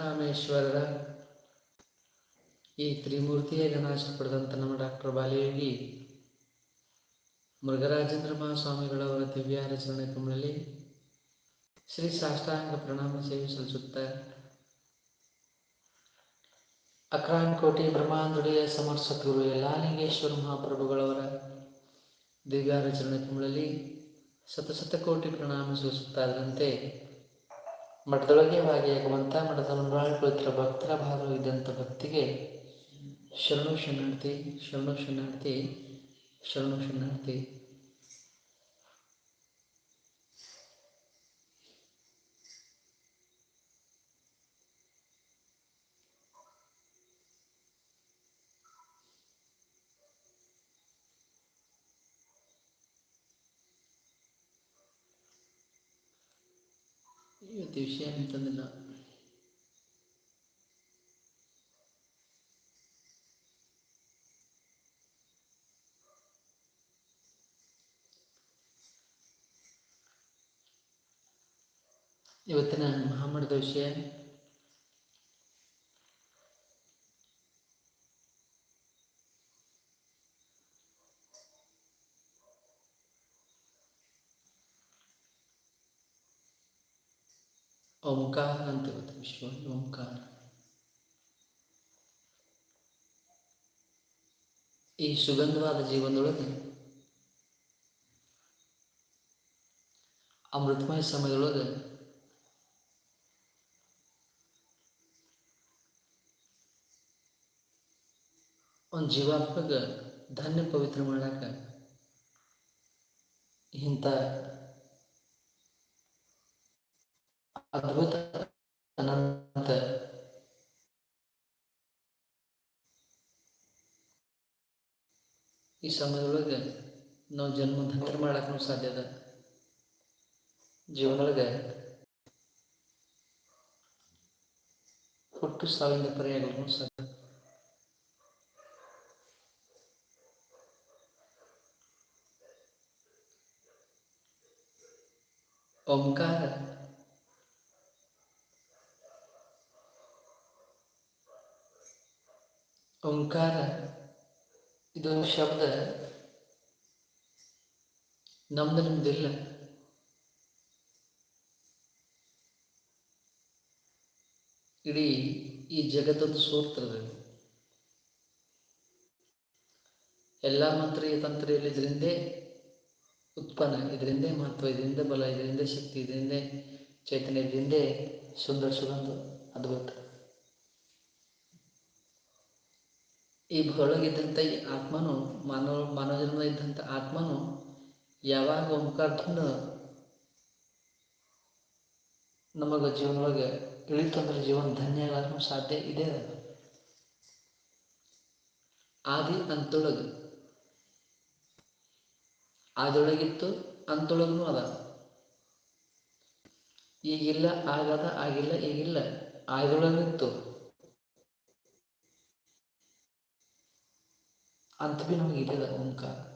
ಸಿದ್ದರಾಮೇಶ್ವರರ ಈ ತ್ರಿಮೂರ್ತಿಯ ಗಣಾಶ ಪಡೆದಂಥ ನಮ್ಮ ಡಾಕ್ಟರ್ ಬಾಲಯೋಗಿ ಮೃಗರಾಜೇಂದ್ರ ಮಹಾಸ್ವಾಮಿಗಳವರ ದಿವ್ಯಾರಚರಣೆ ಕಮಲಲ್ಲಿ ಶ್ರೀ ಸಾಷ್ಟಾಂಗ ಪ್ರಣಾಮ ಸೇವೆ ಸಲ್ಲಿಸುತ್ತಾ ಅಕ್ರಾನ್ ಕೋಟಿ ಬ್ರಹ್ಮಾಂದುಡಿಯ ಸಮರ್ಥ ಸದ್ಗುರು ಯಲ್ಲಾಲಿಂಗೇಶ್ವರ ಮಹಾಪ್ರಭುಗಳವರ ದಿವ್ಯಾರಚರಣೆ ಕಮಲಲ್ಲಿ ಶತಶತಕೋಟಿ ಪ್ರಣಾಮ ಸಲ್ಲಿಸುತ್ತಾ ಮಠದೊಳಗೆ ಭಾಗಿಯಾಗುವಂಥ ಮಠದ ಮುಂಬಾಳು ಕುಳಿತಿರೋ ಭಕ್ತರ ಭಾಗವಿದ್ದಂಥ ಭಕ್ತಿಗೆ ಶರಣು ಶರಣಾರ್ಥಿ ಶರಣು ಶರಣಾರ್ಥಿ ಶರಣು ಶರಣಾರ್ಥಿ. ಇವತ್ತು ವಿಷಯ ಅಂತಂದಿಲ್ಲ ಇವತ್ತಿನ ಮಹಾಮಠದ ವಿಷಯ ಓಂಕಾರ ಅಂತ ಇವತ್ತು ವಿಶ್ವ ಓಂಕಾರ. ಈ ಸುಗಂಧವಾದ ಜೀವನದೊಳಗೆ ಅಮೃತಮಯ ಸಮಯದೊಳಗೆ ಒಂದು ಜೀವಾತ್ಮಕ ಧನ್ಯ ಪವಿತ್ರ ಮಾಡಾಕ ಇಂಥ ಅದ್ಭುತ ಅನಂತ ಈ ಸಮಯದೊಳಗೆ ನಾವು ಜನ್ಮ ಧನ್ಯ ಮಾಡಕ್ಕೂ ಸಾಧ್ಯ ಅದ. ಜೀವನೊಳಗೆ ಹುಟ್ಟು ಸಾವಿನ ಪರ್ಯಾಯಗಳು ಸಾಧ್ಯ ಓಂಕಾರ ಓಂಕಾರ. ಇದೊಂದು ಶಬ್ದ. ನಮ್ದು ನಿಮ್ದಿಲ್ಲ ಇಡೀ ಈ ಜಗತ್ತದ ಸೂತ್ರದಲ್ಲಿ. ಎಲ್ಲ ಮಂತ್ರ ತಂತ್ರದಲ್ಲಿ ಇದರಿಂದೇ ಉತ್ಪನ್ನ, ಇದರಿಂದ ಮಹತ್ವ, ಇದರಿಂದ ಬಲ, ಇದರಿಂದ ಶಕ್ತಿ, ಇದರಿಂದ ಚೈತನ್ಯ, ಇದರಿಂದ ಸುಂದರ ಸುಗಂಧ, ಅದ್ಭುತ. ಈ ಒಳಗಿದ್ದಂಥ ಈ ಆತ್ಮನು ಮಾನವ ಮಾನವ ಜನ್ಮದ ಇದ್ದಂಥ ಆತ್ಮನು ಯಾವಾಗ ಓಂಕಾರದಿಂದ ನಮಗೆ ಜೀವನೊಳಗೆ ಇಳಿತು ಅಂದ್ರೆ ಜೀವನ ಧನ್ಯ ಸಾಧ್ಯ ಇದೆ. ಆದಿ ಅಂತೊಳಗೆ. ಆದೊಳಗಿತ್ತು ಅಂತೊಳಗೂ ಅದ. ಈಗಿಲ್ಲ, ಆಗದ, ಆಗಿಲ್ಲ, ಈಗಿಲ್ಲ ಆದೊಳಗಿತ್ತು ಅಂತ ಭೀ ನಮಗೆ ಇಲ್ಲದ ಓಂಕಾರ.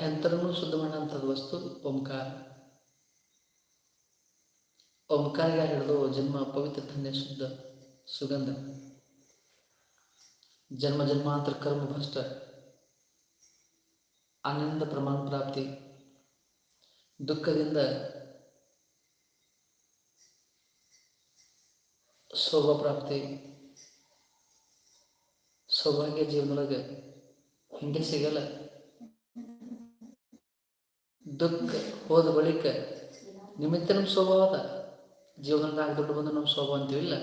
ಎಂತರನು ಶುದ್ಧ ಮಾಡಂಥದ್ದು ವಸ್ತು, ಓಂಕಾರ. ಓಂಕಾರ ಯಾರು ಜನ್ಮ ಪವಿತ್ರ ಧನ್ಯ ಶುದ್ಧ ಸುಗಂಧ. ಜನ್ಮ ಜನ್ಮಾಂತರ ಕರ್ಮ ಭ್ರಷ್ಟ. ಆನಂದ ಪ್ರಮಾಣ ಪ್ರಾಪ್ತಿ. ದುಃಖದಿಂದ ಶೋಭ ಪ್ರಾಪ್ತಿ. ಸೌಭಾಗ್ಯ ಜೀವನದೊಳಗೆ ಹಿಂಗೆ ಸಿಗಲ್ಲ. ದುಃಖ ಹೋದ ಬಳಿಕ ನಿಮಿತ್ತ ನಮ್ಮ ಸ್ವಭಾವದ ಜೀವನದಾಗ ದುಡ್ಡು ಬಂದು ನಮ್ಮ ಸ್ವಭಾವ ಅಂತೀವಿಲ್ಲ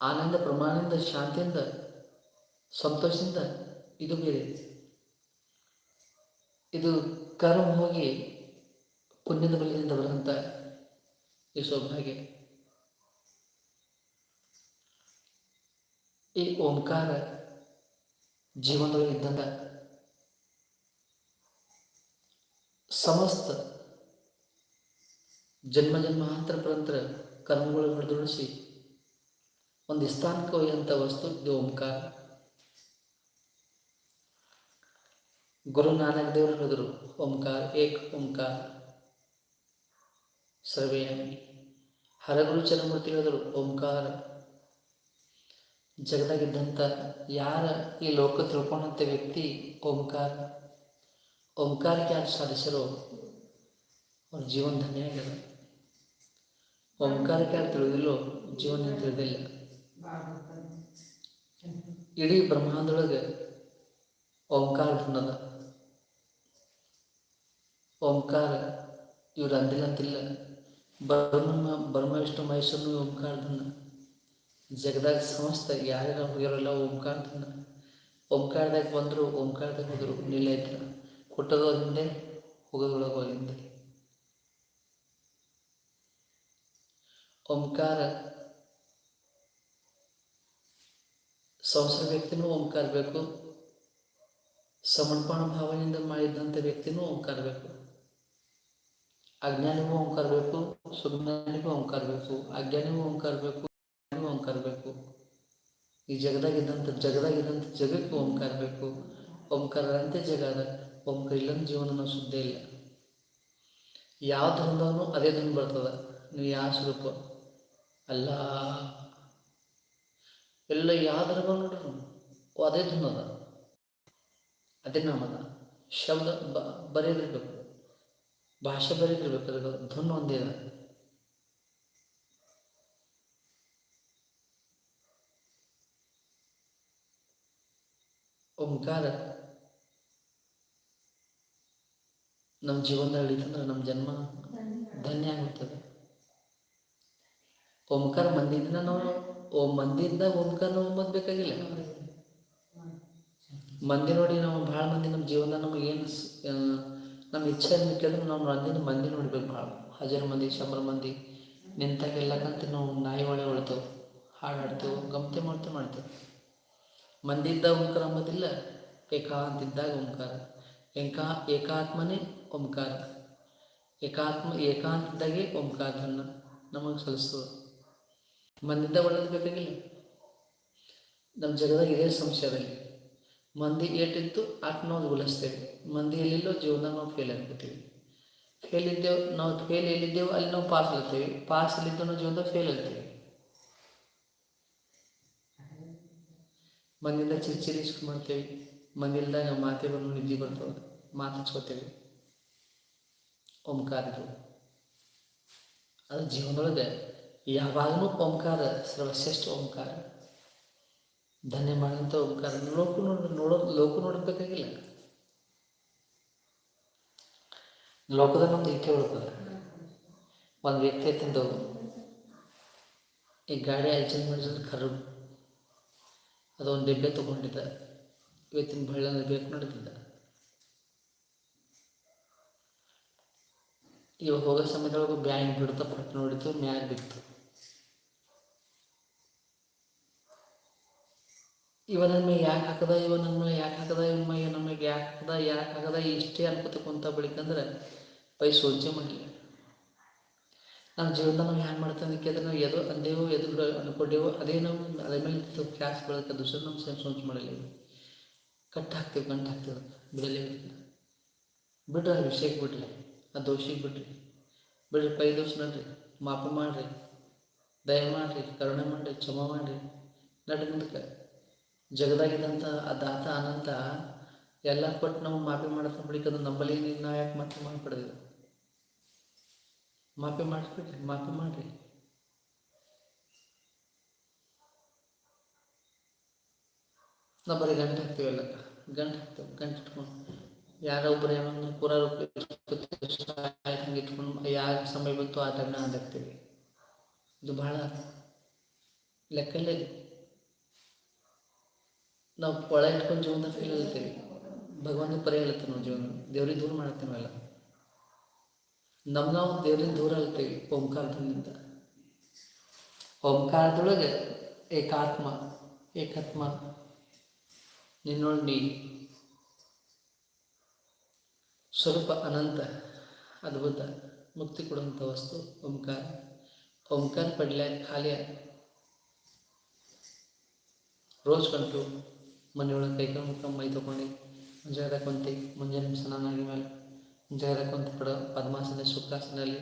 ಆನಂದ, ಪ್ರಮಾಣದಿಂದ, ಶಾಂತಿಯಿಂದ, ಸಂತೋಷದಿಂದ ಇದು ಬೇರೆ. ಇದು ಕರ್ಮ ಹೋಗಿ ಪುಣ್ಯದ ಬಲದಿಂದ ಬರುವಂಥ ಈ ಸೌಭಾಗ್ಯ. ಈ ಓಂಕಾರ ಜೀವನದಲ್ಲಿ ಇದ್ದಂಥ ಸಮಸ್ತ ಜನ್ಮ ಜನ್ಮಾಂತರ ಪರಂತರ ಕರ್ಮಗಳು ಹೊಡೆದೊಳಿಸಿ ಒಂದು ಸ್ಥಾನಕ್ಕೆ ವಸ್ತು ಇದು ಓಂಕಾರ. ಗುರು ನಾನಕ್ ದೇವರು ಹೇಳಿದರು, ಓಂಕಾರ, ಏಕ್ ಓಂಕಾರ. ಸರ್ವೇಯಾಮಿ ಹರಗುರು ಚರಮೂರ್ತಿ ಹೇಳಿದರು, ಓಂಕಾರ. ಜಗದಾಗಿದ್ದಂಥ ಯಾರ ಈ ಲೋಕ ತಿಳ್ಕೊಂಡಂಥ ವ್ಯಕ್ತಿ ಓಂಕಾರ? ಓಂಕಾರಕ್ಕೆ ಯಾರು ಸಾಧಿಸರೋ ಅವ್ರ ಜೀವನ ಧನ್ಯ ಆಗ್ಯದ. ಓಂಕಾರಕ್ಕೆ ಯಾರು ತಿಳಿದಿಲ್ಲೋ ಜೀವನ ತಿಳಿದಿಲ್ಲ. ಇಡೀ ಬ್ರಹ್ಮಾಂಡದೊಳಗೆ ಓಂಕಾರ ಧನದ ಓಂಕಾರ ಇವ್ರು ಅಂದಿಲ್ಲ ಅಂತಿಲ್ಲ. ಬ್ರಹ್ಮ ಬ್ರಹ್ಮ ವಿಷ್ಣು ಮಹೇಶ್ವರನು ಓಂಕಾರದನ್ನ ಜಗದಾಗ ಸಮಸ್ತ ಯಾರ್ಯಾರ ಹೋಗ್ಯಾರಲ್ಲ ಓಂಕಾರದನ್ನ ಓಂಕಾರದಾಗ ಬಂದರು, ಓಂಕಾರದಾಗ ಹೋದರು ನಿಲ್ಲೈತ್ರ ಕೊಟ್ಟದ ಹಿಂದೆ, ಹೋಗೋದ್ರೊಳಗೆ ಹಿಂದೆ. ಓಂಕಾರ, ಸಂಸಾರ ವ್ಯಕ್ತಿನೂ ಓಂಕಾರ ಬೇಕು. ಸಮರ್ಪಣ ಭಾವನೆಯಿಂದ ಮಾಡಿದಂಥ ವ್ಯಕ್ತಿನೂ ಓಂಕಾರ ಬೇಕು. ಅಜ್ಞಾನಿಗೂ ಓಂಕಾರ ಬೇಕು, ಸುಜ್ಞಾನಿಗೂ ಓಂಕಾರ ಬೇಕು, ಅಜ್ಞಾನಿಗೂ ಓಂಕಾರ ಬೇಕು. ಜ್ಞಾನಿಗೂ ಓಂಕಾರ ಬೇಕು. ಈ ಜಗದಾಗಿದ್ದಂಥ ಜಗದಾಗಿದ್ದಂಥ ಜಗಕ್ಕೆ ಓಂಕಾರ ಬೇಕು. ಓಂಕಾರದಂತೆ ಜಗ ಅದ. ಓಂಕಾರ ಇಲ್ಲಂದ ಜೀವನ ನಾವು ಶುದ್ಧ ಇಲ್ಲ. ಯಾವ ಧರ್ಮದವನು ಅದೇ ಧರ್ಮ ಬರ್ತದ. ನೀವು ಯಾವ ಸ್ವರೂಪ? ಅಲ್ಲ. ಎಲ್ಲ ಯಾವ ಧರ್ಮ ನೋಡ್ರಿ? ಅದೇ ಧರ್ಮ ಅದ. ಅದೇ ನಾಮದ ಶಬ್ದ ಬರೆಯದಿರ್ಬೇಕು. ಭಾಷೆ ಬರೆಯದಿರ್ಬೇಕು. ಧುನ್ ಒಂದೇ ಅದ. ಓಂಕಾರ ನಮ್ಮ ಜೀವನದಲ್ಲಿ ಇತ್ತಂದ್ರೆ ನಮ್ಮ ಜನ್ಮ ಧನ್ಯ ಆಗುತ್ತದೆ. ಓಂಕಾರ ಮಂದಿಯಿಂದ ನಾವು ಓ ಮಂದಿಯಿಂದ ಓಂಕಾರ ನಾವು ಓದ್ಬೇಕಾಗಿಲ್ಲ ಮಂದಿ ನೋಡಿ ನಾವು ಭಾಳ ಮಂದಿ ನಮ್ಮ ಜೀವನ ನಮಗೇನು ನಮ್ಮ ಇಚ್ಛೆ ಕೇಳಿದ್ರೆ ನಾವು ಮಂದಿನ ಮಂದಿ ನೋಡ್ಬೇಕು ಭಾಳ. ಹಜಾರು ಮಂದಿ, ಶಂಬರ ಮಂದಿ ನಿಂತಾಗೆಲ್ಲ ಕಂತ ನಾವು ನಾಯಿ ಒಳೆ ಹೊಳ್ತೇವೆ, ಹಾಡಾಡ್ತೇವೆ ಗಮತೆ ಮಾಡ್ತೇವೆ ಮಾಡ್ತೇವೆ. ಮಂದಿ ಇದ್ದಾಗ ಓಂಕಾರ ಅಂಬೋದಿಲ್ಲ ಏಕಾಂತ ಇದ್ದಾಗ ಓಂಕಾರ. ಏಕಾ, ಏಕಾತ್ಮನೇ ಓಂಕಾರ. ಏಕಾತ್ಮ ಏಕಾಂತದಾಗೆ ಓಂಕಾರ ಓಂಕಾರವನ್ನು ನಮಗೆ ಸಲ್ಲಿಸ್ತದೆ ಮಂದಿದ್ದ ಒಳ್ಳೇದು ಬೇಕಾಗಿಲ್ಲ. ನಮ್ಮ ಜಗದಾಗ ಇದೇ ಸಂಶಯದಲ್ಲಿ ಮಂದಿ ಏಟಿತ್ತು, ಆಟ ಒಂದು ಉಳಿಸ್ತೇವೆ ಮಂದಿ ಎಲ್ಲಿಲ್ಲೋ ಜೀವನ ನಾವು ಫೇಲ್ ಆಗ್ಬಿಡ್ತೀವಿ ಫೇಲ್ ಇದ್ದೇವೆ, ನಾವು ಫೇಲ್ ಎಲ್ಲಿದ್ದೇವೆ ಅಲ್ಲಿ ನಾವು ಪಾಸ್ ಆಗ್ತೇವೆ. ಪಾಸ್ ಎಲ್ಲಿದ್ದು ನಾವು ಜೀವನದಾಗ ಫೇಲ್ ಆಗ್ತೇವೆ. ಮಂದಿಯಿಂದ ಚಿರಿಚಿರಿ ಇಸ್ಕು ಮಾಡ್ತೇವೆ ಮಂದಿಲ್ದಾಗ ಮಾತೆ ಬಂದು ನಿದ್ದೆ ಬರ್ತವೆ ಮಾತಾಡ್ಸ್ಕೊತೇವೆ. ಓಂಕಾರಗಳು ಅದು ಜೀವನದೊಳಗೆ ಯಾವಾಗಲೂ ಓಂಕಾರ, ಸರ್ವಶ್ರೇಷ್ಠ ಓಂಕಾರ. ಧನ್ಯ ಮಾಡಿದಂಥ ಓಂಕಾರ. ಲೋಕ ನೋಡ, ನೋಡೋ, ಲೋಕ ನೋಡಬೇಕಾಗಿಲ್ಲ. ಲೋಕದಾಗ ನಮ್ದು ಇಕ್ಕೆ ಉಳ್ತದೆ? ಒಂದು ವ್ಯಕ್ತಿ ತಿಂದು ಈ ಗಾಡಿ ಆಕ್ಸಿಡೆಂಟ್ ಮಾಡಿದ್ರೆ ಖರು ಅದೊಂದು ಡಿಬ್ಬೆ ತೊಗೊಂಡಿದ್ದ ಇವತ್ತಿನ ಬಳ್ಳ ಬೇಕು ನಡೆದಿದ್ದ ಇವಾಗ ಹೋಗೋ ಸಮಯದೊಳಗೆ ಬ್ಯಾಂಕ್ ಬಿಡ್ತ ಪಟ್ಟು ನೋಡಿತು ಮ್ಯಾಗ ಬಿತ್ತು. ಇವ ನನ್ನ ಮೇಲೆ ಯಾಕೆ ಹಾಕದ, ಇವ ನನ್ನ ಮೇಲೆ ಯಾಕೆ ಹಾಕದ, ಇವ ನಮ್ಮ ಮೇಲೆ ಯಾಕೆ ಹಾಕದ ಯಾಕೆ ಹಾಕದ ಇಷ್ಟೇ ಅನ್ಕೋತ ಕುಂತ ಬಳಿಕಂದ್ರೆ ಬೈ ಸೋಚೆ ಮಾಡಲಿ. ನಾವು ಹ್ಯಾಂಗೆ ಮಾಡ್ತೇವೆ ಅದಕ್ಕೆ ನಾವು ಎದು ಅಂದೇವೋ ಎದು ಅನ್ಕೊಂಡೇವೋ ಅದೇ ನಾವು ಅದ್ರ ಮೇಲೆ ಕ್ಯಾಶ್ ಬೆಳಕ ದುಷ್ಟ ನಮ್ಮ ಸೇಮ್ ಸೋಚ್ ಮಾಡಲಿ. ಕಟ್ ಹಾಕ್ತೀವಿ, ಗಂಟು ಹಾಕ್ತೀವಿ, ಬಿಡಲೇ ಬಿಡ್ರಿ, ಆ ವಿಷಯಕ್ಕೆ ಬಿಡ್ರಿ, ಆ ದೋಷಿಗೆ ಬಿಡ್ರಿ. ಬಿಡ್ರಿ, ಪೈ ದೋಷ ನಡ್ರಿ, ಮಾಪ ಮಾಡ್ರಿ, ದಯ ಮಾಡ್ರಿ, ಕರುಣೆ ಮಾಡ್ರಿ, ಕ್ಷಮ ಮಾಡ್ರಿ. ನಡ್ರಿ ಮುಂದಕ್ಕೆ. ಜಗದಾಗಿದ್ದಂಥ ಆ ದಾತ, ಅನಂತ, ಎಲ್ಲ ಕೊಟ್ಟು ನಾವು ಮಾಪಿ ಮಾಡತ್ತ ಬಳಿಕ ಅದು ನಂಬಲಿ ನಾವು ಯಾಕೆ ಮತ್ತೆ ಮಾಡಿಬಿಡ್ದೇವು ಮಾಪಿ ಮಾಡಿಸ್ಬಿಡ್ರಿ ಮಾಪಿ ಮಾಡಿರಿ. ನಾವು ಬರೀ ಗಂಟೆ ಹಾಕ್ತೀವಲ್ಲ ಗಂಟೆ ಹಾಕ್ತೇವೆ, ಗಂಟೆ ಇಟ್ಕೊಂಡು. ಯಾರೋ ಒಬ್ಬರು ಏನೋ ಪೂರ ಹಂಗೆ ಇಟ್ಕೊಂಡು ಯಾವ ಸಮಯ ಬಂತು ಆ ಟೈಮ್ನ ಅದಾಗ್ತೀವಿ ಇದು ಭಾಳ ಲೆಕ್ಕಲ್ಲೇ ನಾವು ಒಳ ಇಟ್ಕೊಂಡು ಜೀವನದಾಗ ಹೇಳ್ತೀವಿ ಭಗವಂತ ಪರಿ ಹೇಳ್ತೀವಿ ನಾವು ಜೀವನ ದೇವ್ರಿಗೆ ದೂರ ಮಾಡ್ತೀವಲ್ಲ ನಮ್ಮ ನಾವು ದೇವ್ರಿಂದ ದೂರ ಹೇಳ್ತೀವಿ ಓಂಕಾರದಿಂದ ಓಂಕಾರದೊಳಗೆ ಏಕಾತ್ಮ ಏಕಾತ್ಮ. ನಿನ್ನೊಳಗೆ ನೀ. ಸ್ವರೂಪ ಅನಂತ, ಅದ್ಭುತ, ಮುಕ್ತಿ ಕೊಡುವಂಥ ವಸ್ತು ಓಂಕಾರ. ಓಂಕಾರ ಪಡ್ಲೆ, ಖಾಲಿ ರೋಜ್ ಕಂಟು ಮನೆಯೊಳಗೆ ಕೈ ಕೈ ಮುಖ ಮೈ ತೊಗೊಂಡು ಮುಂಜಾನೆ ಕುಂತಿ ಮುಂಜಾನೆ ಸ್ನಾನ ಆಗಿ ಮೇಲೆ ಮುಂಜಾನೆ ಕುಂತ ಪಡ ಪದ್ಮಾಸನ ಸುಖಾಸನಲ್ಲಿ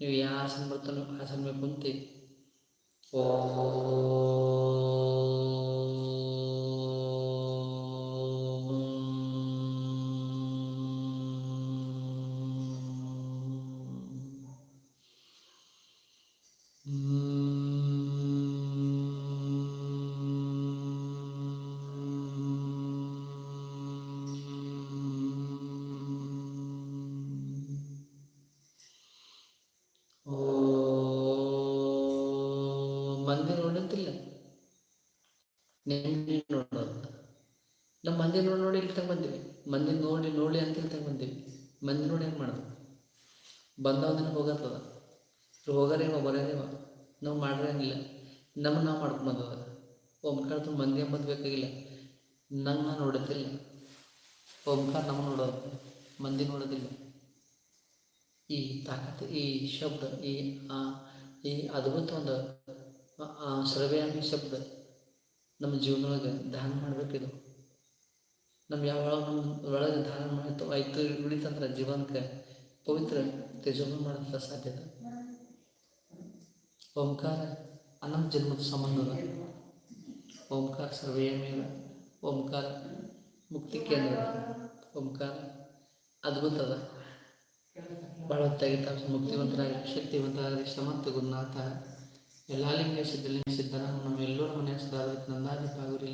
ನೀವು ಯಾವ ಆಸನ ಬರ್ತಾನೋ ಆಸನ ಮೇಲೆ ಕುಂತಿ ಓ ಓ ಮಂದಿ ನೋಡಂತಿಲ್ಲ ನಿನ್ನೆ ನೋಡೋದು. ನಮ್ಮ ಮಂದಿ ನೋಡಿ ನೋಡಿ ಇಲ್ಲಿ ಬಂದೀವಿ. ಮಂದಿ ನೋಡಿ ನೋಡಿ ಅಂತ ಇಲ್ಲಿ ತಗೊಂಡ್ ಬಂದೀವಿ. ಮಂದಿ ನೋಡಿ ಏನು ಮಾಡೋದು? ಬಂದವದಿನ ಹೋಗತ್ತದ. ಇವ್ರು ಹೋಗಾರೇವ ಬರೋದೇವ ನಾವು ಮಾಡಿರಂಗಿಲ್ಲ ನಮ್ಮ ನಾವು ಮಾಡ್ಕೊಂಬಂದದ ಓಂಕಾರ ಮಂದಿ ಎಂಬುದು ಬೇಕಾಗಿಲ್ಲ. ನಂಗೆ ನಾನು ನೋಡುತ್ತಿಲ್ಲ ಓಂಕಾರ ನಮ್ಮ ನೋಡೋದು ಮಂದಿ ನೋಡೋದಿಲ್ಲ. ಈ ತಾಕತ್, ಈ ಶಬ್ದ, ಈ, ಆ, ಈ ಅದ್ಭುತ ಒಂದು ಸರ್ವೇಯಾಮಿ ಶಬ್ದ ನಮ್ಮ ಜೀವನದೊಳಗೆ ಧ್ಯಾನ ಮಾಡ್ಬೇಕಿದು. ನಮ್ಮ ಯಾವ ನಮ್ಮ ಒಳಗೆ ಧ್ಯಾನ ಮಾಡಿತ್ತು ಆಯ್ತು ಉಳಿತಂದ್ರೆ ಜೀವನಕ್ಕೆ ಪವಿತ್ರ ತೇಜೋಮ ಮಾಡೋಂಥ ಸಾಧ್ಯತೆ ಓಂಕಾರ ಅನಂತ ಜನ್ಮದ ಸಂಬಂಧದ. ಓಂಕಾರ ಸರ್ವೇಯಮೇವ, ಓಂಕಾರ ಮುಕ್ತಿ ಕೇಂದ್ರ. ಓಂಕಾರ ಅದ್ಭುತ ಅದ ಭಾಳ ಹೊತ್ತಾಗಿ ತಾವು ಮುಕ್ತಿವಂತರಾಗಿ, ಶಕ್ತಿವಂತರಾಗಿ ಶ್ರಮಂತ ಗುರುನಾಥ ಎಲ್ಲ ಲಿಂಗ ಸಿದ್ಧಲಿಂಗ ಸಿದ್ಧನ ನಮ್ಮೆಲ್ಲರ ಮನೆ ಸದಾ ನಂದಾದಿ ಪಾಗುರಿ